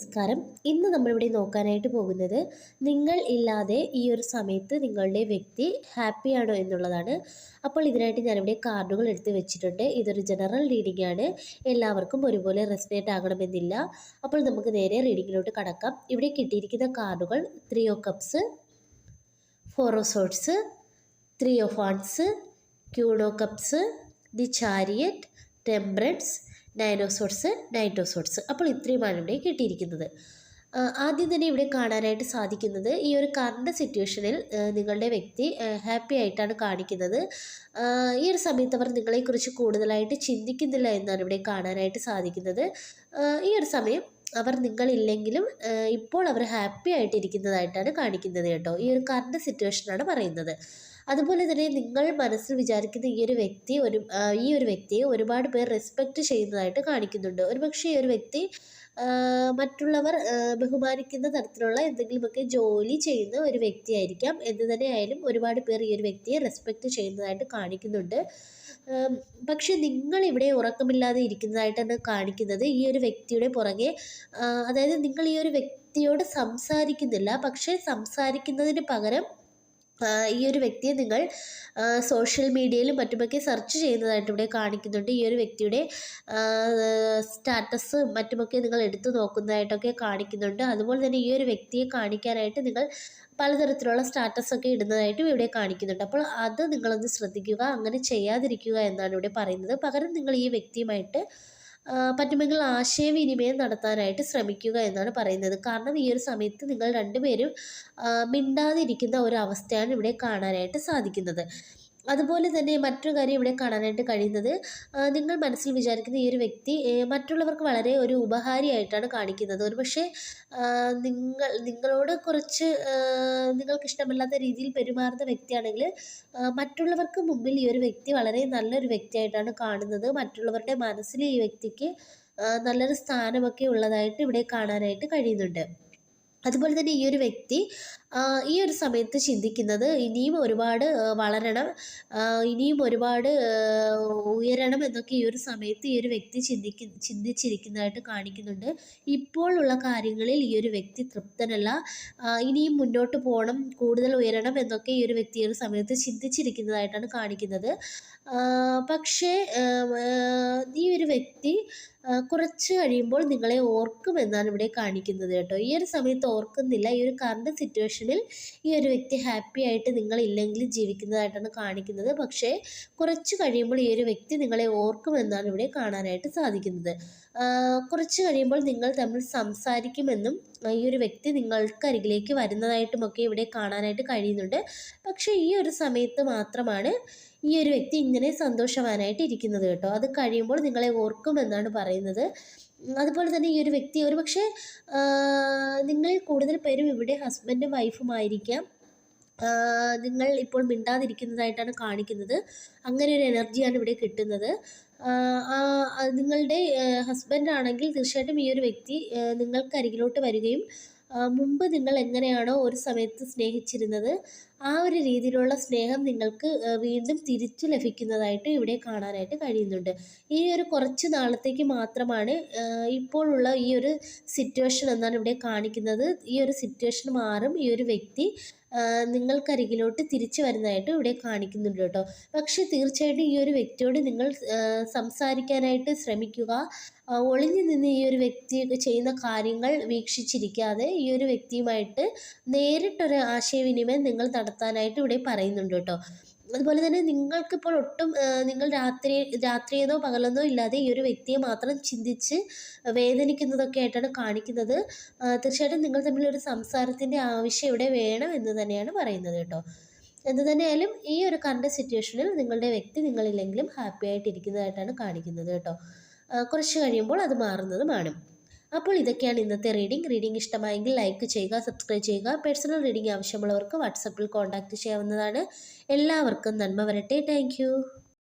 നമസ്കാരം. ഇന്ന് നമ്മളിവിടെ നോക്കാനായിട്ട് പോകുന്നത് നിങ്ങൾ ഇല്ലാതെ ഈ ഒരു സമയത്ത് നിങ്ങളുടെ വ്യക്തി ഹാപ്പിയാണോ എന്നുള്ളതാണ്. അപ്പോൾ ഇതിനായിട്ട് ഞാനിവിടെ കാർഡുകൾ എടുത്ത് വെച്ചിട്ടുണ്ട്. ഇതൊരു ജനറൽ റീഡിംഗ് ആണ്. എല്ലാവർക്കും ഒരുപോലെ റെസ്പേറ്റ് ആകണമെന്നില്ല. അപ്പോൾ നമുക്ക് നേരെ റീഡിങ്ങിലോട്ട് കടക്കാം. ഇവിടെ കിട്ടിയിരിക്കുന്ന കാർഡുകൾ three of cups four of swords three of ഫാൺസ് queen of cups the chariot temperance nine of swords knight of swords അപ്പോൾ ഇത്രയുമാണ് ഇവിടെ കിട്ടിയിരിക്കുന്നത്. ആദ്യം തന്നെ ഇവിടെ കാണാനായിട്ട് സാധിക്കുന്നത് ഈ ഒരു കറണ്ട് സിറ്റുവേഷനിൽ നിങ്ങളുടെ വ്യക്തി ഹാപ്പി ആയിട്ടാണ് കാണിക്കുന്നത്. ഈ ഒരു സമയത്ത് അവർ നിങ്ങളെക്കുറിച്ച് കൂടുതലായിട്ട് ചിന്തിക്കുന്നില്ല എന്നാണ് ഇവിടെ കാണാനായിട്ട് സാധിക്കുന്നത്. ഈ ഒരു സമയം അവർ നിങ്ങളില്ലെങ്കിലും ഇപ്പോൾ അവർ ഹാപ്പി ആയിട്ടിരിക്കുന്നതായിട്ടാണ് കാണിക്കുന്നത് കേട്ടോ. ഈ ഒരു കറണ്ട് സിറ്റുവേഷനാണ് പറയുന്നത്. അതുപോലെ തന്നെ നിങ്ങൾ മനസ്സിൽ വിചാരിക്കുന്ന ഈ ഒരു വ്യക്തി ഒരു ഈ ഒരു വ്യക്തിയെ ഒരുപാട് പേർ റെസ്പെക്റ്റ് ചെയ്യുന്നതായിട്ട് കാണിക്കുന്നുണ്ട്. ഒരുപക്ഷെ ഈ ഒരു വ്യക്തി മറ്റുള്ളവർ ബഹുമാനിക്കുന്ന തരത്തിലുള്ള എന്തെങ്കിലുമൊക്കെ ജോലി ചെയ്യുന്ന ഒരു വ്യക്തിയായിരിക്കാം. എന്ത് തന്നെ ആയാലും ഒരുപാട് പേർ ഈ ഒരു വ്യക്തിയെ റെസ്പെക്റ്റ് ചെയ്യുന്നതായിട്ട് കാണിക്കുന്നുണ്ട്. പക്ഷെ നിങ്ങൾ ഇവിടെ ഉറക്കമില്ലാതെ ഇരിക്കുന്നതായിട്ടാണ് കാണിക്കുന്നത്. ഈ ഒരു വ്യക്തിയുടെ പുറകെ അതായത് നിങ്ങൾ ഈ ഒരു വ്യക്തിയോട് സംസാരിക്കുന്നില്ല. പക്ഷേ സംസാരിക്കുന്നതിന് പകരം ഈ ഒരു വ്യക്തിയെ നിങ്ങൾ സോഷ്യൽ മീഡിയയിലും മറ്റുമൊക്കെ സെർച്ച് ചെയ്യുന്നതായിട്ട് ഇവിടെ കാണിക്കുന്നുണ്ട്. ഈ ഒരു വ്യക്തിയുടെ സ്റ്റാറ്റസ് മറ്റുമൊക്കെ നിങ്ങൾ എടുത്തു നോക്കുന്നതായിട്ടൊക്കെ കാണിക്കുന്നുണ്ട്. അതുപോലെ തന്നെ ഈ ഒരു വ്യക്തിയെ കാണിക്കാനായിട്ട് നിങ്ങൾ പലതരത്തിലുള്ള സ്റ്റാറ്റസ് ഒക്കെ ഇടുന്നതായിട്ടും ഇവിടെ കാണിക്കുന്നുണ്ട്. അപ്പോൾ അത് നിങ്ങളൊന്ന് ശ്രദ്ധിക്കുക അങ്ങനെ ചെയ്യാതിരിക്കുക എന്നാണ് ഇവിടെ പറയുന്നത്. പകരം നിങ്ങൾ ഈ വ്യക്തിയുമായിട്ട് പറ്റുമെങ്കിൽ ആശയവിനിമയം നടത്താനായിട്ട് ശ്രമിക്കുക എന്നാണ് പറയുന്നത്. കാരണം ഈ ഒരു സമയത്ത് നിങ്ങൾ രണ്ടുപേരും മിണ്ടാതിരിക്കുന്ന ഒരു അവസ്ഥയാണ് ഇവിടെ കാണാനായിട്ട് സാധിക്കുന്നത്. അതുപോലെ തന്നെ മറ്റൊരു കാര്യം ഇവിടെ കാണാനായിട്ട് കഴിയുന്നത് നിങ്ങൾ മനസ്സിൽ വിചാരിക്കുന്ന ഈ ഒരു വ്യക്തി മറ്റുള്ളവർക്ക് വളരെ ഒരു ഉപഹാരിയായിട്ടാണ് കാണിക്കുന്നത്. ഒരു പക്ഷേ നിങ്ങൾ നിങ്ങളോട് കുറച്ച് നിങ്ങൾക്ക് ഇഷ്ടമില്ലാത്ത രീതിയിൽ പെരുമാറുന്ന വ്യക്തിയാണെങ്കിൽ മറ്റുള്ളവർക്ക് മുമ്പിൽ ഈ ഒരു വ്യക്തി വളരെ നല്ലൊരു വ്യക്തിയായിട്ടാണ് കാണുന്നത്. മറ്റുള്ളവരുടെ മനസ്സിൽ ഈ വ്യക്തിക്ക് നല്ലൊരു സ്ഥാനമൊക്കെ ഉള്ളതായിട്ട് ഇവിടെ കാണാനായിട്ട് കഴിയുന്നുണ്ട്. അതുപോലെ തന്നെ ഈ ഒരു വ്യക്തി ഈ ഒരു സമയത്ത് ചിന്തിക്കുന്നത് ഇനിയും ഒരുപാട് വളരണം ഇനിയും ഒരുപാട് ഉയരണം എന്നൊക്കെ ഈ ഒരു സമയത്ത് ഈ ഒരു വ്യക്തി ചിന്തിക്ക ചിന്തിച്ചിരിക്കുന്നതായിട്ട് കാണിക്കുന്നുണ്ട്. ഇപ്പോഴുള്ള കാര്യങ്ങളിൽ ഈ ഒരു വ്യക്തി തൃപ്തനല്ല. ഇനിയും മുന്നോട്ട് പോകണം കൂടുതൽ ഉയരണം എന്നൊക്കെ ഈ ഒരു വ്യക്തി ഈ ഒരു സമയത്ത് ചിന്തിച്ചിരിക്കുന്നതായിട്ടാണ് കാണിക്കുന്നത്. പക്ഷേ ഈ ഒരു വ്യക്തി കുറച്ച് കഴിയുമ്പോൾ നിങ്ങളെ ഓർക്കുമെന്നാണ് ഇവിടെ കാണിക്കുന്നത് കേട്ടോ. ഈ ഒരു സമയത്ത് ഓർക്കുന്നില്ല. ഈ ഒരു കറണ്ട് സിറ്റുവേഷനിൽ ഈ ഒരു വ്യക്തി ഹാപ്പി ആയിട്ട് നിങ്ങളില്ലെങ്കിൽ ജീവിക്കുന്നതായിട്ടാണ് കാണിക്കുന്നത്. പക്ഷേ കുറച്ച് കഴിയുമ്പോൾ ഈ ഒരു വ്യക്തി നിങ്ങളെ ഓർക്കുമെന്നാണ് ഇവിടെ കാണാനായിട്ട് സാധിക്കുന്നത്. കുറച്ച് കഴിയുമ്പോൾ നിങ്ങൾ തമ്മിൽ സംസാരിക്കുമെന്നും ഈ ഒരു വ്യക്തി നിങ്ങൾക്ക് അരികിലേക്ക് വരുന്നതായിട്ടുമൊക്കെ ഇവിടെ കാണാനായിട്ട് കഴിയുന്നുണ്ട്. പക്ഷേ ഈ ഒരു സമയത്ത് മാത്രമാണ് ഈ ഒരു വ്യക്തി ഇങ്ങനെ സന്തോഷവാനായിട്ട് ഇരിക്കുന്നത് കേട്ടോ. അത് കഴിയുമ്പോൾ നിങ്ങളെ ഓർക്കുമെന്നാണ് പറയുന്നത്. അതുപോലെ തന്നെ ഈ ഒരു വ്യക്തി ഒരു പക്ഷേ നിങ്ങളിൽ കൂടുതൽ പേരും ഇവിടെ ഹസ്ബൻഡും വൈഫുമായിരിക്കാം നിങ്ങൾ ഇപ്പോൾ മിണ്ടാതിരിക്കുന്നതായിട്ടാണ് കാണിക്കുന്നത്. അങ്ങനെ ഒരു എനർജിയാണ് ഇവിടെ കിട്ടുന്നത്. നിങ്ങളുടെ ഹസ്ബൻഡ് ആണെങ്കിൽ തീർച്ചയായിട്ടും ഈ ഒരു വ്യക്തി നിങ്ങൾക്ക് അരികിലോട്ട് വരികയും മുമ്പ് നിങ്ങൾ എങ്ങനെയാണോ ഒരു സമയത്ത് സ്നേഹിച്ചിരുന്നത് ആ ഒരു രീതിയിലുള്ള സ്നേഹം നിങ്ങൾക്ക് വീണ്ടും തിരിച്ചു ലഭിക്കുന്നതായിട്ട് ഇവിടെ കാണാനായിട്ട് കഴിയുന്നുണ്ട്. ഈ ഒരു കുറച്ച് നാളത്തേക്ക് മാത്രമാണ് ഇപ്പോഴുള്ള ഈ ഒരു സിറ്റുവേഷൻ എന്നാണ് ഇവിടെ കാണിക്കുന്നത്. ഈ ഒരു സിറ്റുവേഷൻ മാറും. ഈ ഒരു വ്യക്തി നിങ്ങൾക്കരികിലോട്ട് തിരിച്ചു വരുന്നതായിട്ട് ഇവിടെ കാണിക്കുന്നുണ്ട് കേട്ടോ. പക്ഷേ തീർച്ചയായിട്ടും ഈ ഒരു വ്യക്തിയോട് നിങ്ങൾ സംസാരിക്കാനായിട്ട് ശ്രമിക്കുക. ഒളിഞ്ഞു നിന്ന് ഈ ഒരു വ്യക്തി ചെയ്യുന്ന കാര്യങ്ങൾ വീക്ഷിച്ചിരിക്കാതെ ഈ ഒരു വ്യക്തിയുമായിട്ട് നേരിട്ടൊരു ആശയവിനിമയം നിങ്ങൾ നടത്താനായിട്ട് ഇവിടെ പറയുന്നുണ്ട് കേട്ടോ. അതുപോലെ തന്നെ നിങ്ങൾക്കിപ്പോൾ ഒട്ടും നിങ്ങൾ രാത്രി രാത്രിയെന്നോ പകലെന്നോ ഇല്ലാതെ ഈ ഒരു വ്യക്തിയെ മാത്രം ചിന്തിച്ച് വേദനിക്കുന്നതൊക്കെ ആയിട്ടാണ് കാണിക്കുന്നത്. തീർച്ചയായിട്ടും നിങ്ങൾ തമ്മിൽ ഒരു സംസാരത്തിന്റെ ആവശ്യം ഇവിടെ വേണം എന്ന് തന്നെയാണ് പറയുന്നത് കേട്ടോ. എന്ത് തന്നെയായാലും ഈ ഒരു കറണ്ട് സിറ്റുവേഷനിൽ നിങ്ങളുടെ വ്യക്തി നിങ്ങളില്ലെങ്കിലും ഹാപ്പി ആയിട്ടിരിക്കുന്നതായിട്ടാണ് കാണിക്കുന്നത് കേട്ടോ. കുറച്ച് കഴിയുമ്പോൾ അത് മാറുന്നതുമാണ്. അപ്പോൾ ഇതൊക്കെയാണ് ഇന്നത്തെ റീഡിംഗ് റീഡിംഗ് ഇഷ്ടമായെങ്കിൽ ലൈക്ക് ചെയ്യുക സബ്സ്ക്രൈബ് ചെയ്യുക. പേഴ്സണൽ റീഡിംഗ് ആവശ്യമുള്ളവർക്ക് വാട്സപ്പിൽ കോൺടാക്റ്റ് ചെയ്യാവുന്നതാണ്. എല്ലാവർക്കും നന്മ വരട്ടെ. താങ്ക്